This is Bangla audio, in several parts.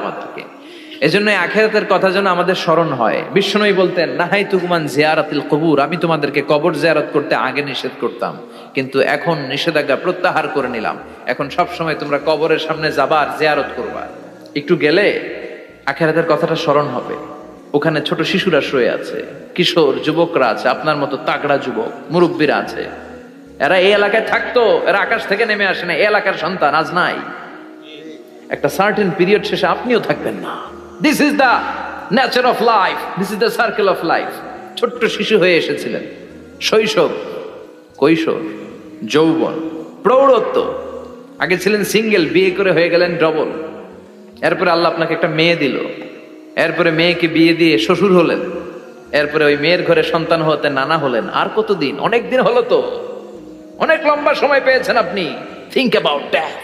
আমাদেরকে। এজন্য আখেরাতের কথা যেন আমাদের স্মরণ হয়। বিষ্ণুই বলতেন, নাহাই তুকুমান জিয়ারাতিল কবুর, আমি তোমাদেরকে কবর জিয়ারত করতে আগে নিষেধ করতাম, কিন্তু এখন নিষেধাজ্ঞা প্রত্যাহার করে নিলাম। এখন সব সময় তোমরা কবরের সামনে যাবার জিয়ারত করবা। একটু গেলে আখেরাতের কথাটা স্মরণ হবে। ওখানে ছোট শিশুরা শুয়ে আছে, কিশোর, যুবকরা আছে, আপনার মতো তাগড়া যুবক, মুরব্বীরা আছে। এরা এই এলাকায় থাকতো, এরা আকাশ থেকে নেমে আসে না এই এলাকার সন্তান আজ নাই। একটা সার্টেন পিরিয়ড শেষে আপনিও থাকবেন না। This is the nature of life this is the circle of life ছোট্ট শিশু হয়ে এসেছিলেন। শৈশব, কৈশোর, যৌবন, প্রৌঢ়ত্ব। আগে ছিলেন সিঙ্গেল বিয়ে করে হয়ে গেলেন ডবল এরপরে আল্লাহ আপনাকে একটা মেয়ে দিল। এরপরে মেয়েকে বিয়ে দিয়ে শ্বশুর হলেন। এরপরে ওই মেয়ের ঘরে সন্তান হতে নানা হলেন। আর কতদিন? অনেক দিন হলো তো। অনেক লম্বা সময় পেয়েছেন আপনি। থিঙ্ক অ্যাবাউট দ্যাট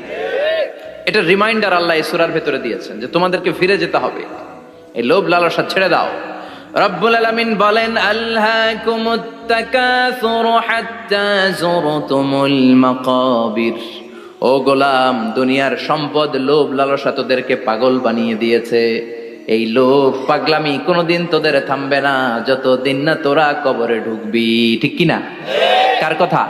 এটা রিমাইন্ডার আল্লাহ এই সূরার ভেতরে দিয়েছেন যে তোমাদেরকে ফিরে যেতে হবে। এই লোভ লালসা ছেড়ে দাও। রব্বুল বলেন ও গোলাম, দুনিয়ার সম্পদ, লোভ লালসা তোদেরকে পাগল বানিয়ে দিয়েছে। এই লোভ পাগলামি কোনোদিন তোদের থামবে না, যতদিন না তোরা কবরে ঢুকবি। ঠিক কিনা? কার কথা?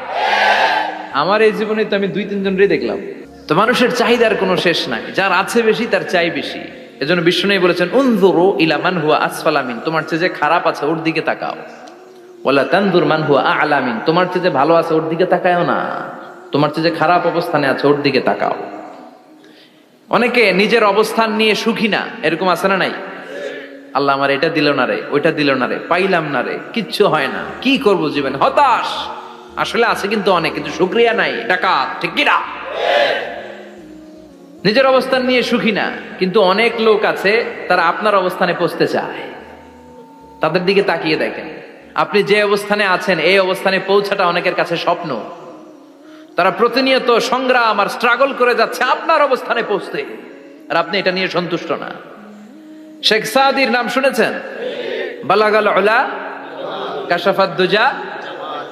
আমার এই জীবনে তো আমি দুই, তিনজনেরই দেখলাম। তো মানুষের চাহিদার কোনো শেষ নাই। যার আছে বেশি, তার চাই বেশি। এজন্য বিশ্ব বিষ্ণু বলেছেন, উনজুরু ইলা মান হুয়া আসফালামিন তোমার চেয়ে যে খারাপ আছে, ওর দিকে তাকাও। ওয়ালা তানজুর মান হুয়া আলামিন তোমার চেয়ে যে ভালো আছে, ওর দিকে তাকায়ও না। তোমার চেয়ে যে খারাপ অবস্থানে আছে, ওর দিকে তাকাও। অনেকে নিজের অবস্থান নিয়ে সুখী না। এরকম আছে না নাই? আল্লাহ আমার এটা দিল না রে, ওইটা দিল না রে, পাইলাম না রে, কিচ্ছু হয় না। কি করব জীবন? হতাশ! আসলে আছে কিন্তু অনেক, কিন্তু শুক্রিয়া নাই। ডাকাত, ঠিক কিনা? নিজের অবস্থান নিয়ে সুখী না, কিন্তু অনেক লোক আছে, তারা আপনার অবস্থানে পৌঁছতে চায়। তাদের দিকে তাকিয়ে দেখেন। আপনি যে অবস্থানে আছেন, এই অবস্থানে পৌঁছাটা অনেকের কাছে স্বপ্ন। তারা প্রতিনিয়ত সংগ্রাম আর স্ট্রাগল করে যাচ্ছে আপনার অবস্থানে পৌঁছতে। আর আপনি এটা নিয়ে সন্তুষ্ট না। শেখ সাদির নাম শুনেছেন? বালাগাল ওলা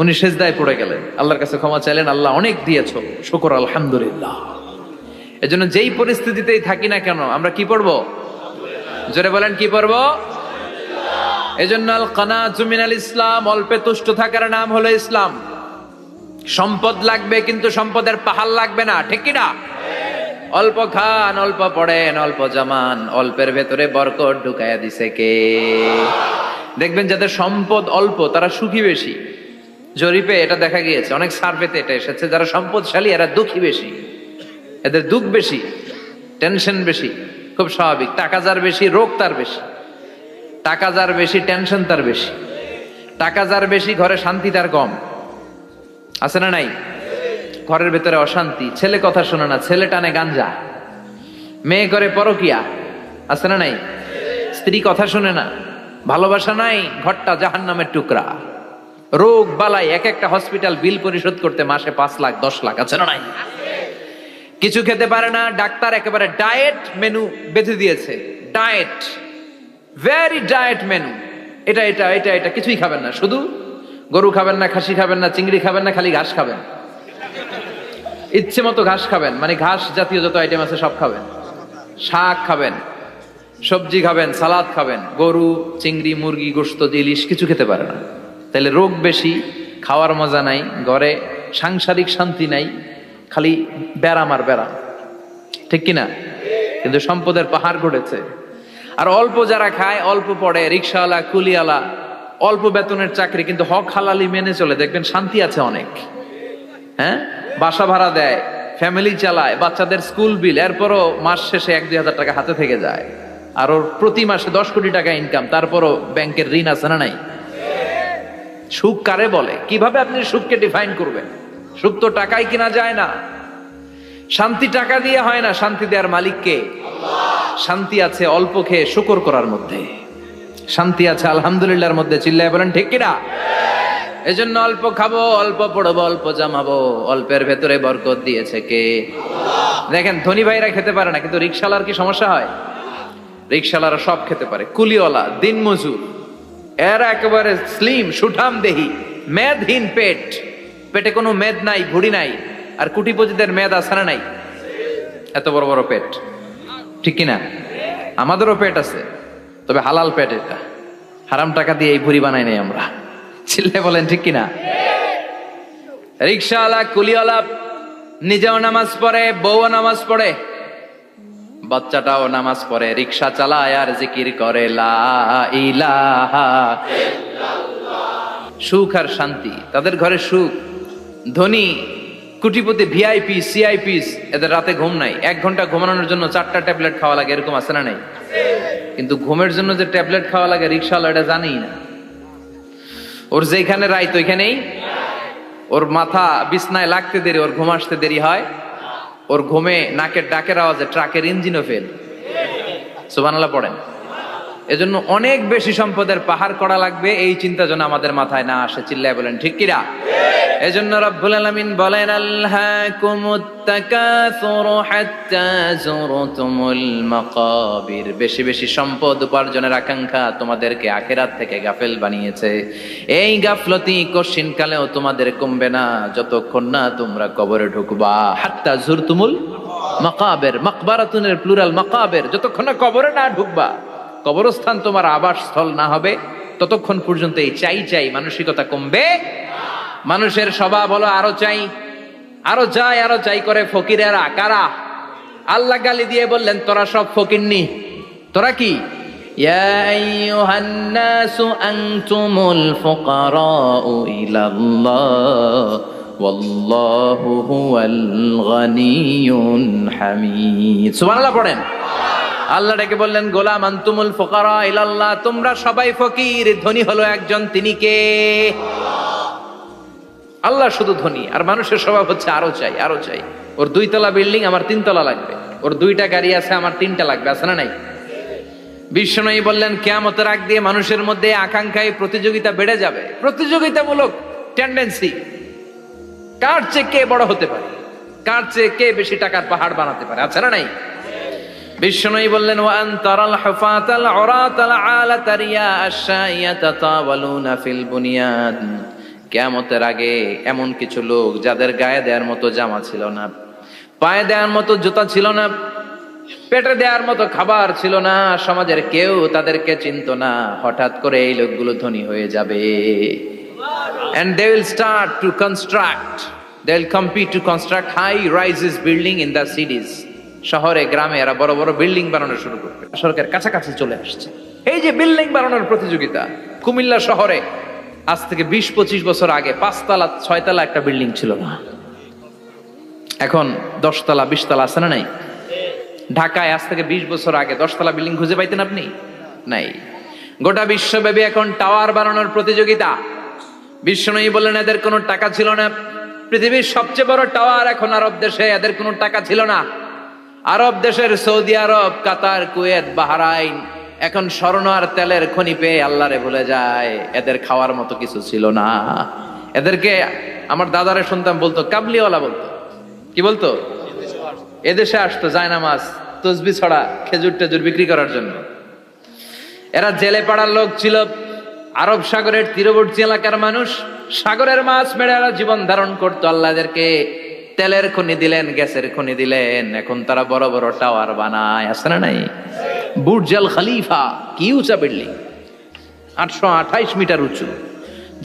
উনি সেজদায় পড়ে গেলেন। আল্লাহর কাছে ক্ষমা চাইলেন, আল্লাহ অনেক দিয়েছ। শুকর, আলহামদুলিল্লাহ। এজন্য যেই পরিস্থিতিতেই থাকি না কেন, আমরা কি পড়ব? জোরে বলেন, কি পড়ব? এজন্য আল কানা জুমিনাল ইসলাম, অল্পে তুষ্ট থাকার নাম হলো ইসলাম। সম্পদ লাগবে, কিন্তু সম্পদের পাহাড় লাগবে না, ঠিক কি না? অল্প খান, অল্প পড়েন, অল্প জামান, অল্পের ভেতরে বরকত ঢুকাইয়া দিছে কে? দেখবেন যাদের সম্পদ অল্প, তারা সুখী বেশি। জরিপে এটা দেখা গিয়েছে, অনেক সার্ভেতে এটা এসেছে, যারা সম্পদশালী, এরা দুঃখী বেশি। এদের দুঃখ বেশি টেনশন বেশি, খুব স্বাভাবিক। টাকা যার বেশি, রোগ তার বেশি। টাকা যার বেশি টেনশন তার বেশি। টাকা যার বেশি, ঘরে শান্তি তার কম। আছে না নাই? ঘরের ভেতরে অশান্তি। ছেলে কথা শোনে না, ছেলে টানে গাঞ্জা। মেয়ে করে পরকিয়া। আছে না নাই? স্ত্রী কথা শোনে না। ভালোবাসা নাই, ঘরটা জাহান নামের টুকরা। রোগ বালাই এক একটা হসপিটাল বিল পরিশোধ করতে মাসে পাঁচ লাখ, দশ লাখ, আছে না নাই? কিছু খেতে পারে না, ডাক্তার একেবারে ডায়েট মেনু বেঁধে দিয়েছে। Diet very diet menu. এটা এটা এটা এটা, কিছুই খাবেন না, শুধু গরু খাবেন না, খাসি খাবেন না, চিংড়ি খাবেন না, খালি ঘাস খাবেন। ইচ্ছে মতো ঘাস খাবেন মানে ঘাস জাতীয় যত আইটেম আছে সব খাবেন। শাক খাবেন, সবজি খাবেন, সালাদ খাবেন, গরু, চিংড়ি, মুরগি, গোস্ত, ইলিশ, কিছু খেতে পারে না। তাহলে রোগ বেশি, খাওয়ার মজা নাই, ঘরে সাংসারিক শান্তি নাই, খালি ব্যারাম আর ব্যারাম। ঠিক কিনা? কিন্তু সম্পদের পাহাড় ঘটেছে। আর অল্প যারা খায়, অল্প পড়ে, রিক্সাওয়ালা, কুলিওয়ালা, অল্প বেতনের চাকরি, কিন্তু হক হালালি মেনে চলে। দেখবেন শান্তি আছে অনেক। হ্যাঁ? বাসা ভাড়া দেয়, ফ্যামিলি চালায়, বাচ্চাদের স্কুল বিল, এরপরও মাস শেষে এক দুই হাজার টাকা হাতে থেকে যায়। আর ওর প্রতি মাসে দশ কোটি টাকা ইনকাম তারপরও ব্যাংকের ঋণ আছে না নাই? সুখ কারে বলে? কীভাবে আপনি সুখকে ডিফাইন করবেন? সুখ তো টাকায় কিনা যায় না। শান্তি টাকা দিয়ে হয় না, শান্তি দেওয়ার মালিককে শান্তি আছে অল্প খেয়ে শুকর করার মধ্যে। শান্তি আছে আলহামদুলিল্লাহর মধ্যে। চিল্লায় বলেন, ঠিক কিনা? এজন্য অল্প খাব, অল্প পড়ব, অল্প জামাবো, অল্পের ভেতরে বরকত দিয়েছে কে? দেখেন, ধনী ভাইরা খেতে পারে না, কিন্তু রিক্সালার কি সমস্যা হয়? রিক্সালারা সব খেতে পারে। কুলিওয়ালা দিন মজুর এরা একেবারে স্লিম সুঠাম দেহি মেদহীন পেট। পেটে কোনো মেদ নাই ভুড়ি নাই, আর কুটিপতিদের মেদ না নাই। এত বড় বড় পেট। ঠিক কিনা? আমাদেরও পেট আছে, তবে হালাল পেট এটা। হারাম টাকা দিয়ে এই ভুড়ি বানাই নাই আমরা। ছিলে বলেন, ঠিক কিনা? রিক্সাওয়ালা, কুলিওয়ালা, নিজেও নামাজ পড়ে, বউও নামাজ পড়ে। বাচ্চাটাও নামাজ পড়ে, রিক্সা চালায় আর জিকির করে সুখ আর শান্তি, তাদের ঘরে সুখ। ধনী, কুটিপতি ভিআইপি সিআইপিস এদের রাতে ঘুম নাই। এক ঘণ্টা ঘুমানোর জন্য চারটা ট্যাবলেট খাওয়া লাগে, এরকম আছে না নাই? কিন্তু ঘুমের জন্য যে ট্যাবলেট খাওয়া লাগে রিক্সাওয়ালা এটা জানেই না। ওর যেখানে রাইত, ওইখানেই? ওর মাথা বিছনায় লাগতে দেরি, ওর ঘুম আসতে দেরি হয়। ওর ঘুমে নাকের ডাকের আওয়াজে ট্রাকের ইঞ্জিনও ফেল সুবানাল্লাহ পড়েন। এজন্য অনেক বেশি সম্পদের পাহাড় করা লাগবে, এই চিন্তা যেন আমাদের মাথায় না আসে, চিল্লায় বলেন, ঠিক কিরা এজন্য রব্বুল আলামিন বলেন বেশি বেশি সম্পদ উপার্জনের আকাঙ্ক্ষা তোমাদেরকে আখেরাত থেকে গাফেল বানিয়েছে। এই গাফলতি কশিন কালেও তোমাদের কমবে না, যতক্ষণ না তোমরা কবরে ঢুকবা। হাত্তা যুরতুমুল মাকাবের, মাকবারাতুনের, প্লুরাল মাকাবের, যতক্ষণ না কবরে না ঢুকবা। কবরস্থান তোমার আবাসস্থল না হবে ততক্ষণ পর্যন্ত এই চাই চাই মানসিকতা কমবে মানুষের স্বভাব হলো আরো চাই আরো চাই আরো চাই করে ফকিরেরা কারা আল্লাহ গালি দিয়ে বললেন তোরা সব ফকিরনি তোরা কি يا أيها الناس أنتم الفقراء إلى الله والله هو الغني الحميد سبحان الله পড়েন আল্লাহ ডেকে বললেন, গোলাম আন্তুমুল ফকারা ইলাল্লাহ, তোমরা সবাই ফকির, ধনী হলো একজন, তিনি কে? আল্লাহ শুধু ধনী, আর মানুষের স্বভাব হচ্ছে আরও চাই আরও চাই। ওর দুইতলা বিল্ডিং, আমার তিনতলা লাগবে। ওর দুইটা গাড়ি আছে, আমার তিনটা লাগবে, আছে না নাই? বিশ্বনয়ী বললেন, কেয়ামতের আগ দিয়ে মানুষের মধ্যে আকাঙ্ক্ষায় প্রতিযোগিতা বেড়ে যাবে। প্রতিযোগিতামূলক টেন্ডেন্সি কার চেয়ে কে বড় হতে পারে? কার চেয়ে কে বেশি টাকার পাহাড় বানাতে পারে? আছে না নাই? বিষ্ণুই বললেন ওয়ান তারাল হুফাতাল উরাতাল আলাতারিয়া আশাইয়াতা তাওয়ালুনা ফিল বুনিয়ান কিয়ামতের আগে এমন কিছু লোক যাদের গায়ে দেওয়ার মতো জামা ছিল না, পায়ে দেওয়ার মতো জুতা ছিল না, পেটে দেওয়ার মতো খাবার ছিল না, সমাজের কেউ তাদেরকে চিনত না, হঠাৎ করে এই লোকগুলো ধনী হয়ে যাবে। And they will start to construct, they will compete to construct high rises building in the cities শহরে, গ্রামে এরা বড় বড় বিল্ডিং বানানো শুরু করবে। সরকার কাছাকাছি চলে আসছে। এই যে বিল্ডিং বানানোর প্রতিযোগিতা, কুমিল্লা শহরে আজ থেকে বিশ পঁচিশ বছর আগে পাঁচতলা, ছয়তলা একটা বিল্ডিং ছিল না। এখন দশতলা, বিশতলা আছে না নাই? ঢাকায় আজ থেকে বিশ বছর আগে দশতলা বিল্ডিং খুঁজে পাইতেন আপনি? নাই। গোটা বিশ্বব্যাপী এখন টাওয়ার বানানোর প্রতিযোগিতা। বিশ্বনয়ী বললেন, এদের কোনো টাকা ছিল না। পৃথিবীর সবচেয়ে বড় টাওয়ার এখন আরব দেশে, এদের কোনো টাকা ছিল না। আরব দেশের Saudi Arab, Qatar, Kuwait, Bahrain, এখন স্বর্ণ আর তেলের খনি পেয়ে আল্লাহরে ভুলে যায়। এদের খাওয়ার মতো কিছু ছিল না। এদেরকে আমার দাদারে শুনতাম বলতো, কাবলিওয়ালা বলতো। কি বলতো? এদেশে আসতো জায়না মাছ, তসবি ছড়া, খেজুর টেজুর বিক্রি করার জন্য। এরা জেলে পাড়ার লোক ছিল, আরব সাগরের তীরবর্তী এলাকার মানুষ। সাগরের মাছ মেরে এরা জীবন ধারণ করতো আল্লাহ এদেরকে। তেলের খনি দিলেন, গ্যাসের খনি দিলেন, এখন তারা বড় বড় টাওয়ার বানায়, আছে না নাই? বুর্জাল খালিফা, কি উঁচা বিল্ডিং? আটশো আঠাইশ মিটার উঁচু।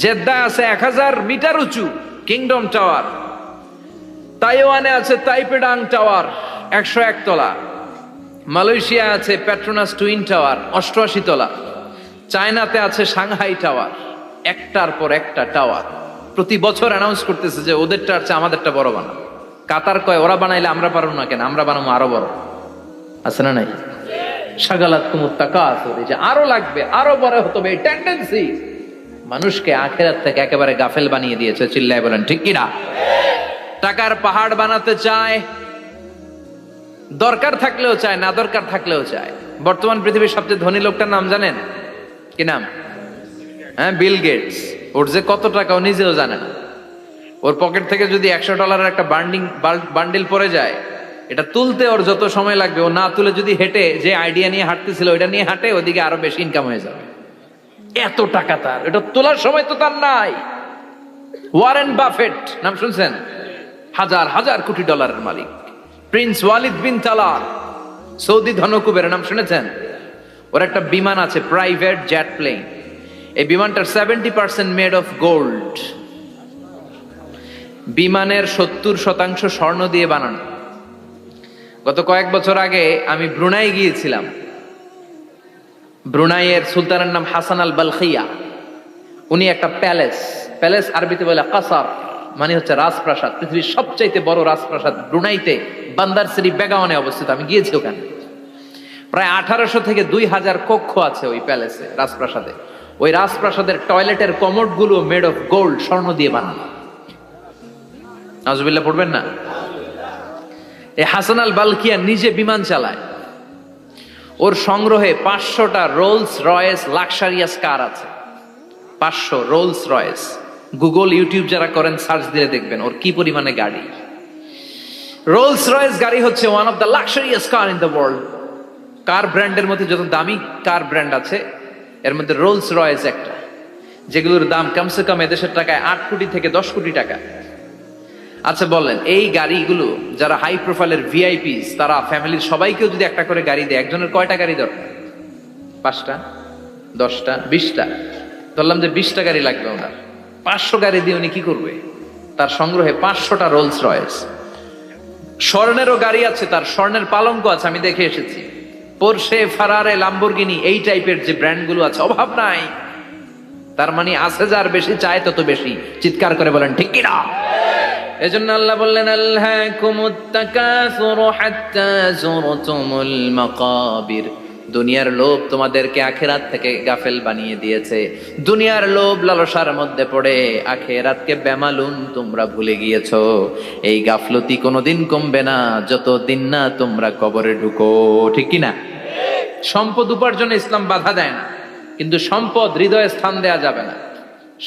জেদ্দা আছে এক হাজার মিটার উঁচু, কিংডম টাওয়ার। তাইওয়ানে আছে তাইপেডাং টাওয়ার, একশো এক তলা। মালয়েশিয়া আছে প্যাট্রোনাস টুইন টাওয়ার, অষ্টআশি তলা। চায়নাতে আছে সাংহাই টাওয়ার, একটার পর একটা টাওয়ার। প্রতি বছর অ্যানাউন্স করতেছে যে ওদেরটা আছে আমাদেরটা বড় বানা কাতার কয়, ওরা বানাইলে আমরা পারব না কেন? আমরা বানাবো আরও বড়। আছে না নাই? সাগালাত কুমুর টাকা আছে যে আরও লাগবে, আরও বড় হতে হবে টেন্ডেন্সি মানুষকে আখেরাত থেকে একেবারে গাফেল বানিয়ে দিয়েছে, চিল্লায় বলেন, ঠিক কিনা টাকার পাহাড় বানাতে চায়, দরকার থাকলেও চায়, না দরকার থাকলেও চায়। বর্তমান পৃথিবীর সবচেয়ে ধনী লোকটার নাম জানেন? কি নাম? হ্যাঁ বিল গেটস। ওর যে কত টাকা, ও নিজেও জানে না। ওর পকেট থেকে যদি একশো ডলারের একটা বান্ডিং বান্ডিল পড়ে যায়, এটা তুলতে ওর যত সময় লাগবে, ও না তুলে যদি হেঁটে, যে আইডিয়া নিয়ে হাঁটতেছিল, ওইটা নিয়ে হাঁটে, ওদিকে আরও বেশি ইনকাম হয়ে যাবে। এত টাকা তার। এটা তোলার সময় তো তার নাই। ওয়ারেন বাফেট, নাম শুনছেন? হাজার হাজার কোটি ডলারের মালিক। প্রিন্স ওয়ালিদ বিন তালার সৌদি ধনকুবের, নাম শুনেছেন? ওর একটা বিমান আছে, প্রাইভেট জেট প্লেন এই বিমানটার seventy percent made of gold বিমানের সত্তর শতাংশ স্বর্ণ দিয়ে বানানো। গত কয়েক বছর আগে আমি ব্রুনাই গিয়েছিলাম। ব্রুনাইয়ের সুলতানের নাম হাসান আল বালখিয়া। উনি একটা প্যালেস প্যালেস আরবিতে বলে কাসার মানে হচ্ছে রাজপ্রাসাদ, পৃথিবীর সবচাইতে বড় রাজপ্রাসাদ ব্রুনাইতে, বান্দার শ্রী বেগাওয়ানে অবস্থিত। আমি গিয়েছি ওখানে। প্রায় আঠারোশো থেকে দুই হাজার কক্ষ আছে ওই প্যালেসে, রাজপ্রাসাদে। ওই রাজপ্রাসাদের টয়লেটের কমোডগুলো মেড অফ গোল্ড স্বর্ণ দিয়ে বানানো। নাজবিল্লা পড়বেন না? এই হাসান আল বালকিয়া নিজে বিমান চালায়। ওর সংগ্রহে পাঁচশোটা রোলস রয়েস লাক্সারিয়াস কার আছে। পাঁচশো রোলস রয়েস গুগল ইউটিউব যারা করেন সার্চ দিয়ে দেখবেন ওর কি পরিমাণে গাড়ি। রোলস রয়েস গাড়ি হচ্ছে one of the luxurious car in the world car ব্র্যান্ডের মধ্যে যত দামি কার ব্র্যান্ড আছে, এর মধ্যে রোলস রয়েস একটা। যেগুলোর দাম কমসে কম এদেশের টাকায় আট কোটি থেকে দশ কোটি টাকা। আচ্ছা বলেন, এই গাড়িগুলো যারা হাই প্রোফাইলের ভিআইপিস তারা ফ্যামিলির সবাইকেও যদি একটা করে গাড়ি দেয়, একজনের কয়টা গাড়ি দরকার? পাঁচটা? দশটা? বিশটা? ধরলাম যে বিশটা গাড়ি লাগবে ওনার। পাঁচশো গাড়ি দিয়ে উনি কি করবে? তার সংগ্রহে পাঁচশোটা রোলস রয়েস স্বর্ণেরও গাড়ি আছে, তার স্বর্ণের পালঙ্ক আছে, আমি দেখে এসেছি। পোরশে ফারারে লাম্বরগিনি এই টাইপের যে ব্র্যান্ডগুলো আছে, অভাব নাই। তার মানে আছে যার বেশি, চায় তত বেশি। চিৎকার করে বলেন, ঠিক কিনা? এজন্য আল্লাহ বললেন আল্লাহ মাকাবির। দুনিয়ার লোভ তোমাদেরকে আখেরাত থেকে গাফেল বানিয়ে দিয়েছে। দুনিয়ার লোভ লালসার মধ্যে পড়ে আখেরাতকে বেমালুন তোমরা ভুলে গিয়েছো। এই গাফলতি কোনোদিন কমবে না যত দিন না তোমরা কবরে ঢুকো। ঠিক কি না সম্পদ উপার্জনে ইসলাম বাধা দেয় না, কিন্তু সম্পদ হৃদয়ে স্থান দেয়া যাবে না।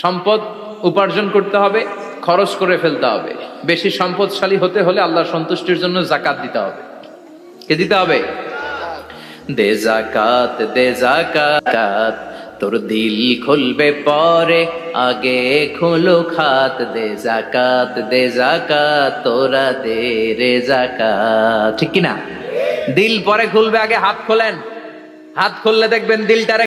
সম্পদ উপার্জন করতে হবে খরচ করে ফেলতে হবে। বেশি সম্পদশালী হতে হলে আল্লাহ সন্তুষ্টির জন্য জাকাত দিতে হবে। কে দিতে হবে? দে জাকাত দে জাকাত তোর দিল খুলবে পরে, আগে খুলো খাত। দে জাকাত দে জাকাত তোরা দে রে জাকাত ঠিক কি না দিল পরে খুলবে, আগে হাত খোলেন। হাত খুললে দেখবেন দিলটারে